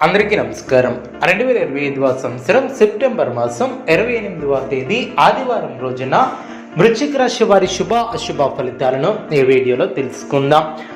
అందరికీ నమస్కారం. రెండు వేల ఇరవై ఐదవ సంవత్సరం సెప్టెంబర్ మాసం ఇరవై ఎనిమిదవ తేదీ ఆదివారం రోజున వృశ్చిక రాశి వారి శుభ అశుభ ఫలితాలను ఈ వీడియోలో తెలుసుకుందాం.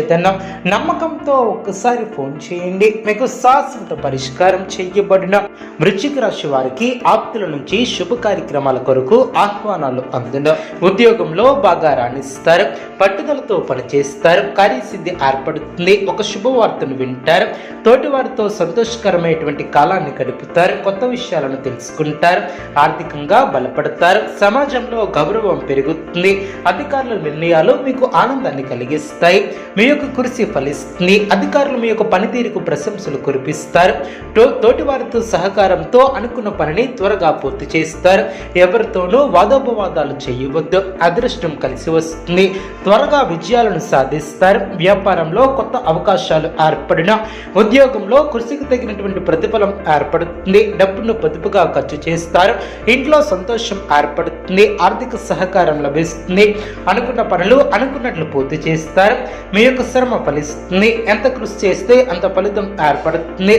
పరిష్కరించేదన్నాం నమ్మకంతో ఒక్కసారి ఫోన్ చేయండి. మీకు శాశ్వత పరిష్కారం చేయబడిన వృశ్చిక రాశి వారికి ఆప్తుల నుంచి శుభ కార్యక్రమాల కొరకు ఆహ్వానాలు అందున ఉద్యోగంలో బాగా రాణిస్తారు. పట్టుదలతో పనిచేస్తారు. కార్యసిద్ధి ఏర్పడుతుంది. ఒక శుభవార్తను వింటారు. తోటివారితో సంతోషకరమైనటువంటి కాలాన్ని గడుపుతారు. కొత్త విషయాలను తెలుసుకుంటారు. ఆర్థికంగా బలపడతారు. సమాజంలో గౌరవం పెరుగుతుంది. అధికారుల నిర్ణయాలు మీకు ఆనందాన్ని కలిగిస్తాయి. మీ యొక్క కృషి ఫలిస్తుంది అధికారులు మీ యొక్క పనితీరుకు ప్రశంసలు కురిపిస్తారు. తోటి వారితో సహకారంతో అనుకున్న పనిని త్వరగా పూర్తి చేస్తారు. ఎవరితోనూ వాదోపవాదాలు చేయవద్దు. అదృష్టం కలిసి వస్తుంది. త్వరగా విజయాలను సాధిస్తారు. వ్యాపారంలో కొత్త అవకాశాలు ఏర్పడిన ఉద్యోగంలో కృషికి తగినటువంటి ప్రతిఫలం ఏర్పడుతుంది. డబ్బును పొదుపుగా ఖర్చు చేస్తారు. ఇంట్లో సంతోషం ఏర్పడుతుంది. ఆర్థిక సహకారం లభిస్తుంది. అనుకున్న పనులు అనుకున్నట్లు పూర్తి చేస్తారు. మీ యొక్క శ్రమ ఫలిస్తుంది. ఎంత కృషి చేస్తే అంత ఫలితం ఏర్పడుతుంది.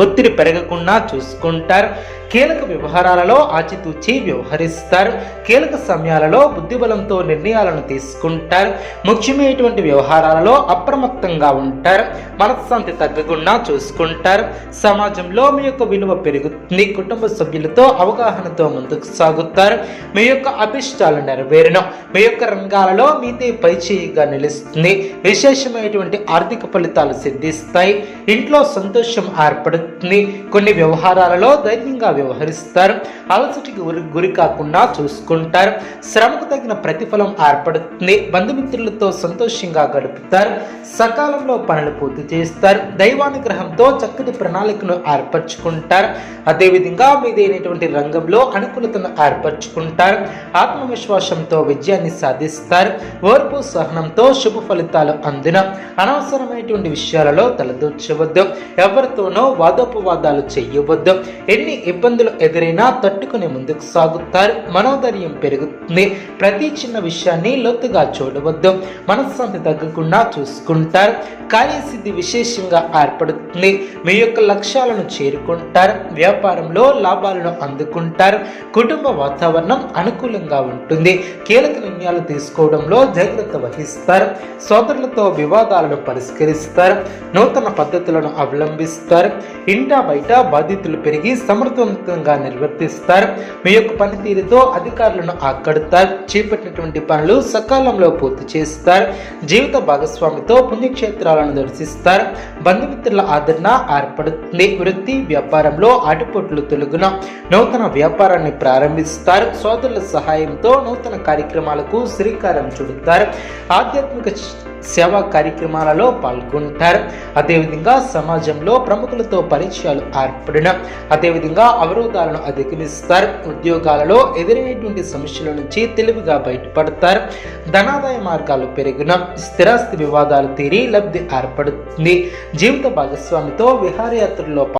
ఒత్తిడి పెరగకుండా చూసుకుంటారు. కీలక వ్యవహారాలలో ఆచితూచి వ్యవహరిస్తారు. కీలక సమయాలలో బుద్ధిబలంతో నిర్ణయాలను తీసుకుంటారు. ముఖ్యమైనటువంటి వ్యవహారాలలో అప్రమత్తంగా ఉంటారు. మనశ్శాంతి తగ్గకుండా చూసుకుంటారు. సమాజంలో మీ యొక్క విలువ పెరుగుతుంది. కుటుంబ సభ్యులతో అవగాహనతో ముందుకు సాగుతారు. మీ యొక్క అభిష్టాలు నెరవేరును. మీ యొక్క రంగాలలో మీదే పైచేయిగా నిలుస్తుంది. విశేషమైనటువంటి ఆర్థిక ఫలితాలు సిద్ధిస్తాయి. ఇంట్లో సంతోషం ఏర్పడుతుంది. కొన్ని వ్యవహారాలలో ధైర్యంగా వ్యవహరిస్తారు. అలసటికి గురి గురి కాకుండా చూసుకుంటారు. శ్రమకు తగిన ప్రతిఫలం ఏర్పడుతుంది. బంధుమిత్రులతో సంతోషంగా గడుపుతారు. సకాలంలో పనులు పూర్తి చేస్తారు. దైవానుగ్రహంతో చక్కటి ప్రణాళికను ఏర్పరచుకుంటారు. అదేవిధంగా మీదైనటువంటి రంగంలో అనుకూలతను ఏర్పరచుకుంటారు. ఆత్మవిశ్వాసంతో విజయాన్ని సాధిస్తారు. ఓర్పు సహనంతో శుభ ఫలితాలు అందిన అనవసరమైనటువంటి విషయాలలో తలదూర్చవద్దు. ఎవరితోనో వాదోపవాదాలు చేయవద్దు. ఎన్ని ఇబ్బందులు ఎదురైనా తట్టుకుని ముందుకు సాగుతారు. మనోధైర్యం పెరుగుతుంది. ప్రతి చిన్న విషయాన్ని లోతుగా చూడవద్దు. మనశ్శాంతి తగ్గకుండా చూసుకుంటారు. కార్యసిద్ధి విశేషంగా ఏర్పడుతుంది. మీ యొక్క లక్ష్యాలను చేరుకుంటారు. వ్యాపారంలో లాభాలను అందుకుంటారు. కుటుంబ వాతావరణం అనుకూలంగా ఉంటుంది. కీలక నిర్ణయాలు తీసుకోవడంలో జాగ్రత్త వహిస్తారు. సోదరులతో వివాదాలను పరిష్కరిస్తారు. నూతన పద్ధతులను అవలంబిస్తారు. ఇంటా బయట బాధ్యతలు పెరిగి సమర్థవంతంగా నిర్వర్తిస్తారు. మీ యొక్క పనితీరుతో అధికారులను ఆకడతారు. చేపట్టినటువంటి పనులు సకాలంలో పూర్తి చేస్తారు. జీవిత భాగస్వామితో పుణ్యక్షేత్రాలను దర్శిస్తారు. బంధుమిత్రుల ఆదరణ ఏర్పడుతుంది. వృత్తి వ్యాపారంలో ఆటుపోట్లు తొలగున నూతన వ్యాపారాన్ని ప్రారంభిస్తారు. సోదరుల సహాయంతో నూతన కార్యక్రమాలకు శ్రీకారం చుడతారు. ఆధ్యాత్మిక సేవా కార్యక్రమాలలో పాల్గొంటారు. అదేవిధంగా సమాజంలో ప్రముఖులతో పరిచయాలు ఏర్పడిన అదేవిధంగా అవరోధాలను అధిగమిస్తారు. ఉద్యోగాలలో ఎదురైనటువంటి సమస్యల నుంచి తెలివిగా బయటపడతారు. ధనాదాయ మార్గాలు పెరిగిన స్థిరాస్తి వివాదాలు తీరి లబ్ధి ఏర్పడుతుంది. జీవిత భాగస్వామితో విహారయాత్రలో